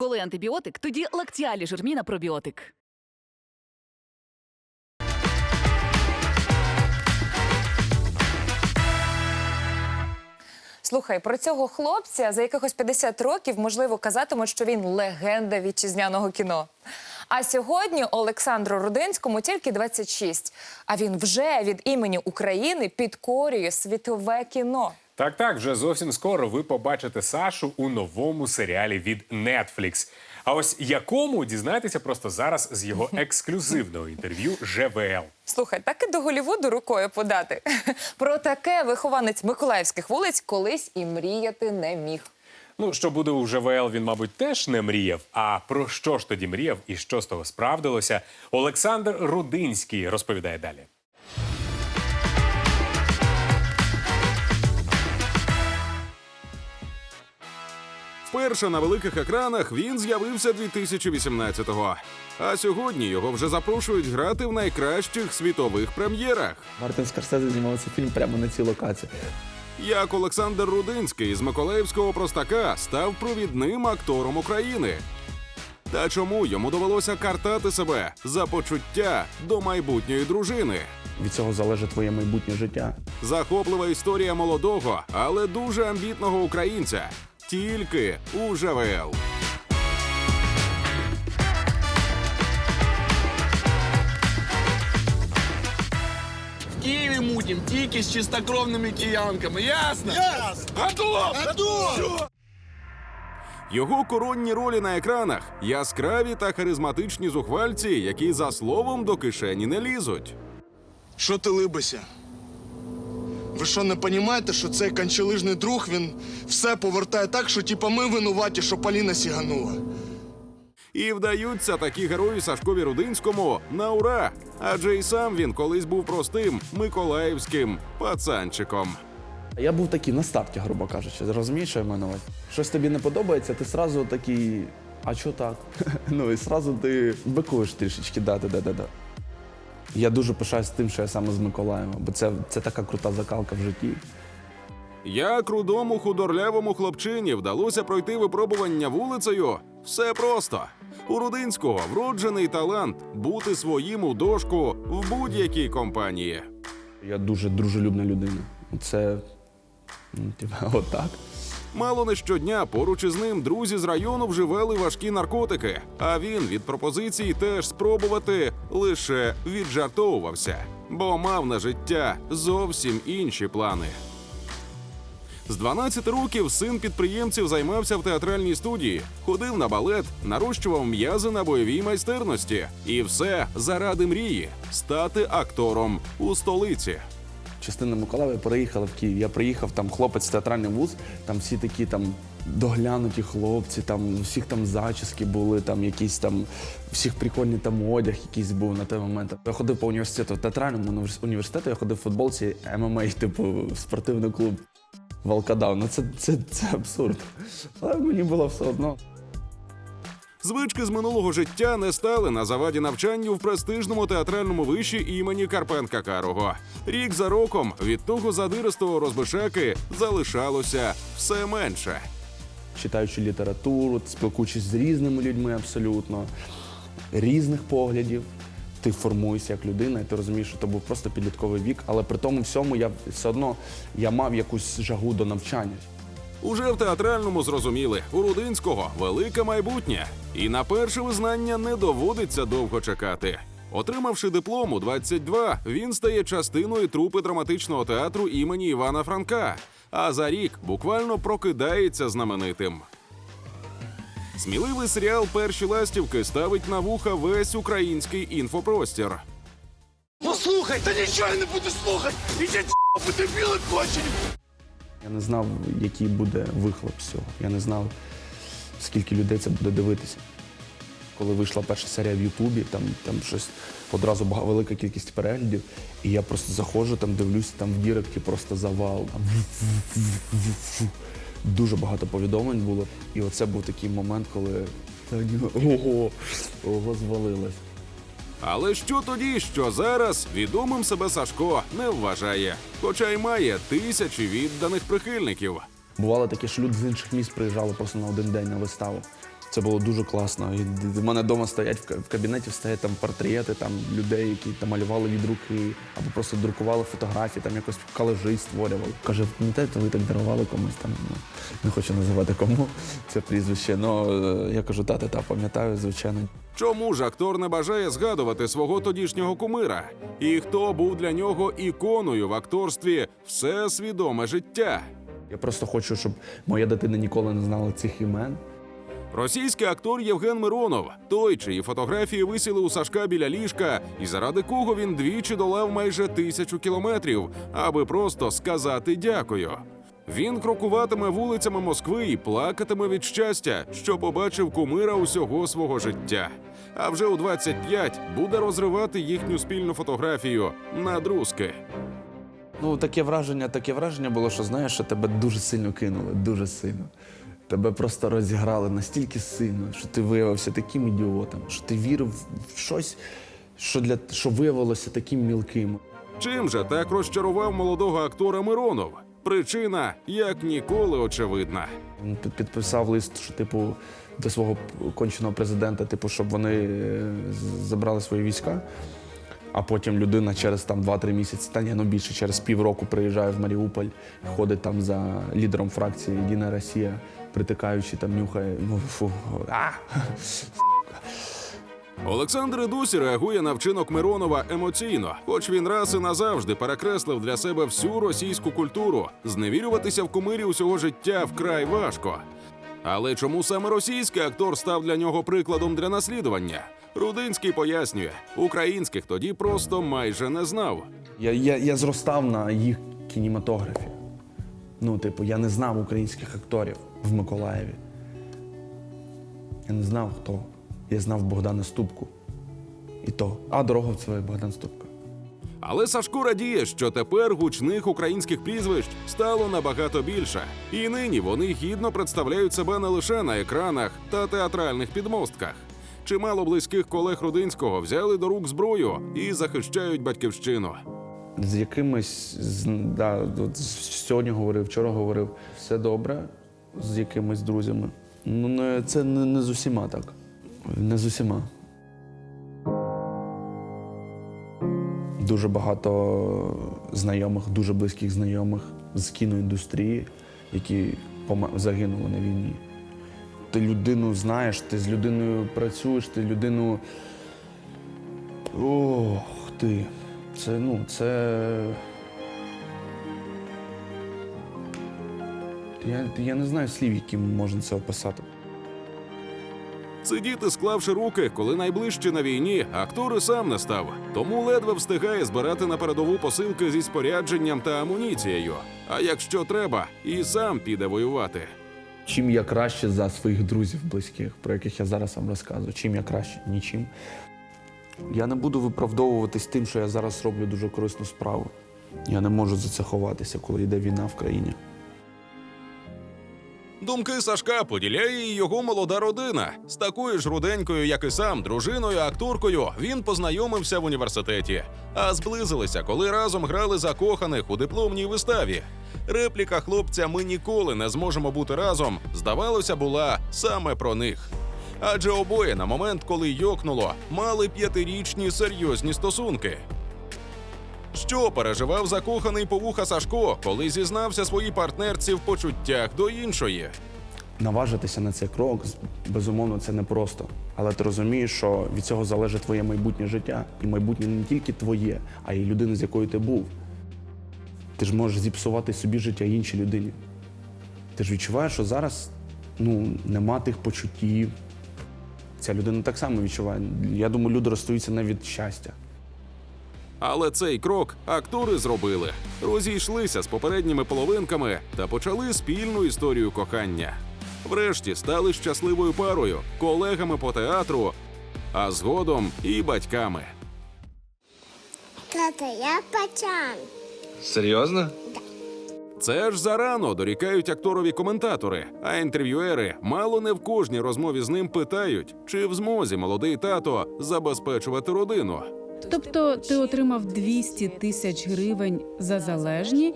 Коли антибіотик, тоді лактіалі жирміна пробіотик. Слухай, про цього хлопця за якихось 50 років можливо казатимуть, що він легенда вітчизняного кіно. А сьогодні Олександру Рудинському тільки 26, а він вже від імені України підкорює світове кіно. Так, так, вже зовсім скоро ви побачите Сашу у новому серіалі від Netflix. А ось якому дізнаєтеся просто зараз з його ексклюзивного інтерв'ю ЖВЛ. Слухай, так і до Голівуду рукою подати. Про таке вихованець миколаївських вулиць колись і мріяти не міг. Ну, що буде у ЖВЛ, він, мабуть, теж не мріяв. А про що ж тоді мріяв і що з того справдилося? Олександр Рудинський розповідає далі. Вперше на великих екранах він з'явився 2018-го. А сьогодні його вже запрошують грати в найкращих світових прем'єрах. Мартин Скорсезе знімав цей фільм прямо на цій локації. Як Олександр Рудинський з Миколаївського простака став провідним актором України. Та чому йому довелося картати себе за почуття до майбутньої дружини? Від цього залежить твоє майбутнє життя. Захоплива історія молодого, але дуже амбітного українця. Тільки у ЖВЛ. В Києві мутім тільки з чистокровними киянками. Ясно? Ясно! Готов! Готов! Його коронні ролі на екранах яскраві та харизматичні зухвальці, які за словом до кишені не лізуть. Що ти либися? Ви що не розумієте, що цей канчелижний друг він все повертає так, що типа ми винуваті, що Поліна сіганула. І вдаються такі герої Сашкові Рудинському на ура. Адже і сам він колись був простим миколаївським пацанчиком. Я був такий на старті, грубо кажучи. Розумієш, що я маю на увазі? Щось тобі не подобається, ти сразу такий. А що так? ну і сразу ти бикуєш трішечки, да, да, да, да, да. Я дуже пишаюсь тим, що я саме з Миколаєва, бо це, це така крута закалка в житті. Як рудому худорлявому хлопчині вдалося пройти випробування вулицею? Все просто. У Рудинського вроджений талант бути своїм у дошку в будь-якій компанії. Я дуже дружелюбна людина. Це. ну, Типа, отак. Мало не щодня поруч із ним друзі з району вживали важкі наркотики, а він від пропозицій теж спробувати лише віджартовувався, бо мав на життя зовсім інші плани. З 12 років син підприємців займався в театральній студії, ходив на балет, нарощував м'язи на бойовій майстерності. І все заради мрії стати актором у столиці. Частина Миколаєва переїхала в Київ. Я приїхав, там хлопець театральний вуз, там всі такі там доглянуті хлопці, там всіх там зачіски були, там якісь там всіх прикольний там одяг якийсь був на той момент. Я ходив по університету, в театральному університету, я ходив в футболці ММА, типу, в спортивний клуб. Волкодав. Ну це, це, це абсурд. Але мені було все одно. Звички з минулого життя не стали на заваді навчанню в престижному театральному виші імені Карпенка Карого. Рік за роком від того задиристого розбишаки залишалося все менше. читаючи літературу, спілкуючись з різними людьми абсолютно, різних поглядів. Ти формуєшся як людина, і ти розумієш, що це був просто підлітковий вік, але при тому всьому я все одно я мав якусь жагу до навчання. Уже в театральному зрозуміли, у Рудинського велике майбутнє, і на перше визнання не доводиться довго чекати. Отримавши диплом у 22, він стає частиною трупи драматичного театру імені Івана Франка. А за рік буквально прокидається знаменитим. Сміливий серіал Перші ластівки ставить на вуха весь український інфопростір. Послухай, та нічого я не буду слухати! Ідіть, дебіли кончені! Я не знав, який буде вихлоп з цього. Я не знав, скільки людей це буде дивитися. Коли вийшла перша серія в Ютубі, там, там щось одразу велика кількість переглядів, і я просто заходжу, там дивлюся, там в Діректі просто завал. Дуже багато повідомлень було. І оце був такий момент, коли ого, ого, звалилось. Але що тоді, що зараз відомим себе Сашко не вважає, хоча й має тисячі відданих прихильників. Бувало таке, що люди з інших міст приїжджали просто на один день на виставу. Це було дуже класно. І в мене вдома стоять в кабінеті стоять там портрети там, людей, які там малювали від руки, або просто друкували фотографії, там якось колажі створювали. Каже, пам'ятаєте, ви так дарували комусь там. Ну, не хочу називати кому це прізвище. Ну я кажу, тата, та пам'ятаю, звичайно. Чому ж актор не бажає згадувати свого тодішнього кумира? І хто був для нього іконою в акторстві все свідоме життя? Я просто хочу, щоб моя дитина ніколи не знала цих імен. Російський актор Євген Миронов, той, чиї фотографії висіли у Сашка біля ліжка, і заради кого він двічі долав майже тисячу кілометрів, аби просто сказати дякую. Він крокуватиме вулицями Москви і плакатиме від щастя, що побачив кумира усього свого життя. А вже у 25 буде розривати їхню спільну фотографію на друзки. Ну, таке враження, таке враження було, що знаєш, що тебе дуже сильно кинули, дуже сильно. Тебе просто розіграли настільки сильно, що ти виявився таким ідіотом, що ти вірив в щось, що, для, що виявилося таким мілким. Чим же так розчарував молодого актора Миронов? Причина як ніколи очевидна. Він підписав лист, що, типу, до свого конченого президента, типу, щоб вони е, забрали свої війська. А потім людина через там 2-3 місяці, та ні, ну більше, через півроку приїжджає в Маріуполь, ходить там за лідером фракції Єдина Росія, притикаючи там, нюхає. Ну фу, а! Олександр Дусі реагує на вчинок Миронова емоційно, хоч він раз і назавжди перекреслив для себе всю російську культуру. Зневірюватися в кумирі усього життя вкрай важко. Але чому саме російський актор став для нього прикладом для наслідування? Рудинський пояснює, українських тоді просто майже не знав. Я, я, я зростав на їх кінематографі. Ну, типу, я не знав українських акторів в Миколаєві. Я не знав хто. Я знав Богдана Ступку. І то. А Дороговцева і Богдан Ступка. Але Сашко радіє, що тепер гучних українських прізвищ стало набагато більше, і нині вони гідно представляють себе не лише на екранах та театральних підмостках. Чимало близьких колег Рудинського взяли до рук зброю і захищають батьківщину. З якимись з, да, сьогодні говорив, вчора говорив, все добре з якимись друзями. Ну, це не, не з усіма так. Не з усіма. Дуже багато знайомих, дуже близьких знайомих з кіноіндустрії, які загинули на війні. Ти людину знаєш, ти з людиною працюєш, ти людину. Ох ти. Це, ну, це. Я, я не знаю слів, яким можна це описати. Сидіти, склавши руки, коли найближче на війні, актор і сам не став. Тому ледве встигає збирати на передову посилки зі спорядженням та амуніцією. А якщо треба, і сам піде воювати. Чим я краще за своїх друзів близьких, про яких я зараз вам розказую. Чим я краще? Нічим. Я не буду виправдовуватись тим, що я зараз роблю дуже корисну справу. Я не можу за це ховатися, коли йде війна в країні. Думки Сашка поділяє і його молода родина. З такою ж руденькою, як і сам, дружиною, акторкою, він познайомився в університеті, а зблизилися, коли разом грали закоханих у дипломній виставі. Репліка хлопця Ми ніколи не зможемо бути разом, здавалося, була саме про них. Адже обоє на момент, коли йокнуло, мали п'ятирічні серйозні стосунки. Що переживав закоханий повуха Сашко, коли зізнався своїй партнерці в почуттях до іншої? Наважитися на цей крок, безумовно, це непросто. Але ти розумієш, що від цього залежить твоє майбутнє життя. І майбутнє не тільки твоє, а й людини, з якою ти був. Ти ж можеш зіпсувати собі життя іншій людині. Ти ж відчуваєш, що зараз ну, нема тих почуттів. Ця людина так само відчуває. Я думаю, люди розстаються не від щастя. Але цей крок актори зробили, розійшлися з попередніми половинками та почали спільну історію кохання. Врешті стали щасливою парою, колегами по театру, а згодом і батьками. Тата, я пацан. Серйозно? Це ж зарано дорікають акторові коментатори, а інтерв'юери мало не в кожній розмові з ним питають, чи в змозі молодий тато забезпечувати родину. Тобто ти отримав 200 тисяч гривень за залежні,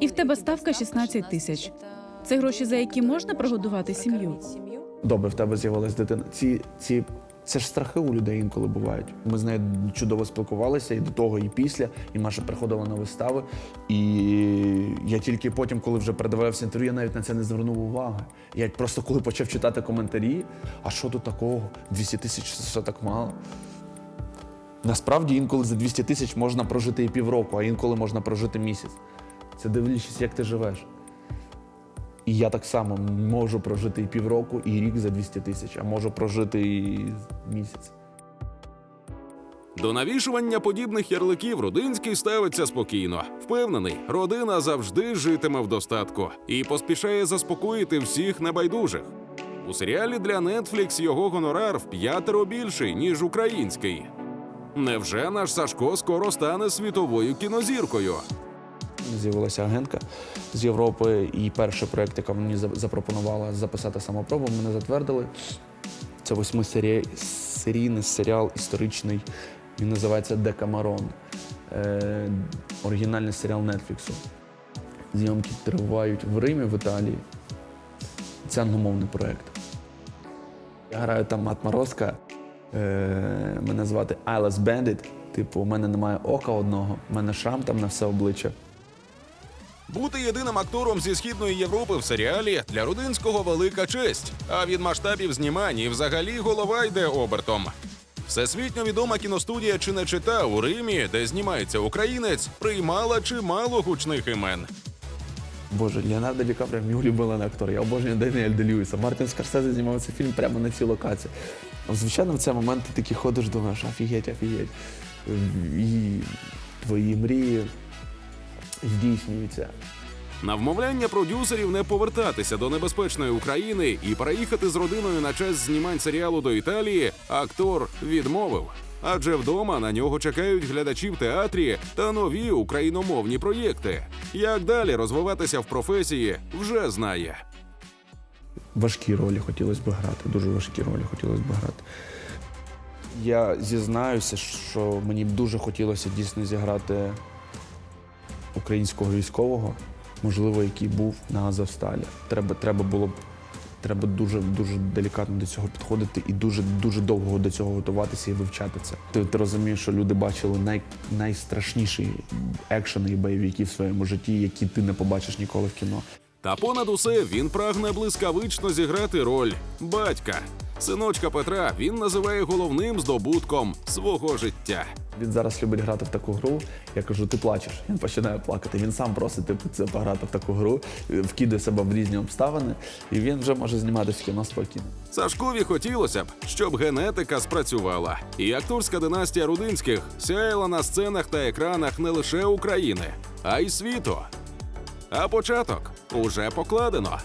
і в тебе ставка 16 тисяч. Це гроші, за які можна прогодувати сім'ю. Добре, в тебе з'явилась дитина. Ці, ці, це ж страхи у людей інколи бувають. Ми з нею чудово спілкувалися і до того, і після. І Маша приходила на вистави. І я тільки потім, коли вже передавався інтерв'ю, я навіть на це не звернув уваги. Я просто коли почав читати коментарі, а що тут такого? 200 тисяч це так мало? Насправді інколи за 200 тисяч можна прожити і півроку, а інколи можна прожити місяць. Це дивлячись, як ти живеш. І я так само можу прожити і півроку, і рік за 200 тисяч, а можу прожити і місяць. До навішування подібних ярликів Рудинський ставиться спокійно. Впевнений, родина завжди житиме в достатку і поспішає заспокоїти всіх небайдужих. У серіалі для Netflix його гонорар в п'ятеро більший, ніж український. Невже наш Сашко скоро стане світовою кінозіркою? З'явилася агентка з Європи, і перший проект, яка мені запропонувала записати самопробу, мене затвердили. Це восьмисерійний серіал історичний. Він називається Декамарон. Е, оригінальний серіал Нетфліксу. Зйомки тривають в Римі, в Італії. Це англомовний проект. Я граю там отморозка. Е, мене звати Айлес Бендит. Типу, у мене немає ока одного, у мене шрам там на все обличчя. Бути єдиним актором зі східної Європи в серіалі для Рудинського велика честь. А від масштабів знімань і взагалі голова йде обертом. Всесвітньо відома кіностудія чи не чита у Римі, де знімається українець, приймала чимало гучних імен. Боже, Леонардо Ді Капріо мій улюблений актор. Я обожнюю Деніель Де Льюіса. Мартін Скорсезе знімав цей фільм прямо на цій локації. Звичайно, в цей момент ти такий ходиш, думаєш, офігеть, офігеть. І твої мрії здійснюються. На вмовляння продюсерів не повертатися до небезпечної України і переїхати з родиною на час знімань серіалу до Італії, актор відмовив. Адже вдома на нього чекають глядачі в театрі та нові україномовні проєкти. Як далі розвиватися в професії, вже знає. Важкі ролі хотілося б грати, дуже важкі ролі хотілося б грати. Я зізнаюся, що мені б дуже хотілося дійсно зіграти українського військового, можливо, який був на Азовсталі. Треба, треба було б треба дуже дуже делікатно до цього підходити і дуже дуже довго до цього готуватися і вивчати це. Ти, ти розумієш, що люди бачили най, найстрашніші екшени і бойовики в своєму житті, які ти не побачиш ніколи в кіно. Та понад усе він прагне блискавично зіграти роль батька. Синочка Петра він називає головним здобутком свого життя. Він зараз любить грати в таку гру. Я кажу, ти плачеш. Він починає плакати. Він сам просить типу, це пограти в таку гру, вкидає себе в різні обставини, і він вже може зніматися в кіно спокійно. Сашкові хотілося б, щоб генетика спрацювала, і акторська династія Рудинських сяяла на сценах та екранах не лише України, а й світу. А початок уже покладено.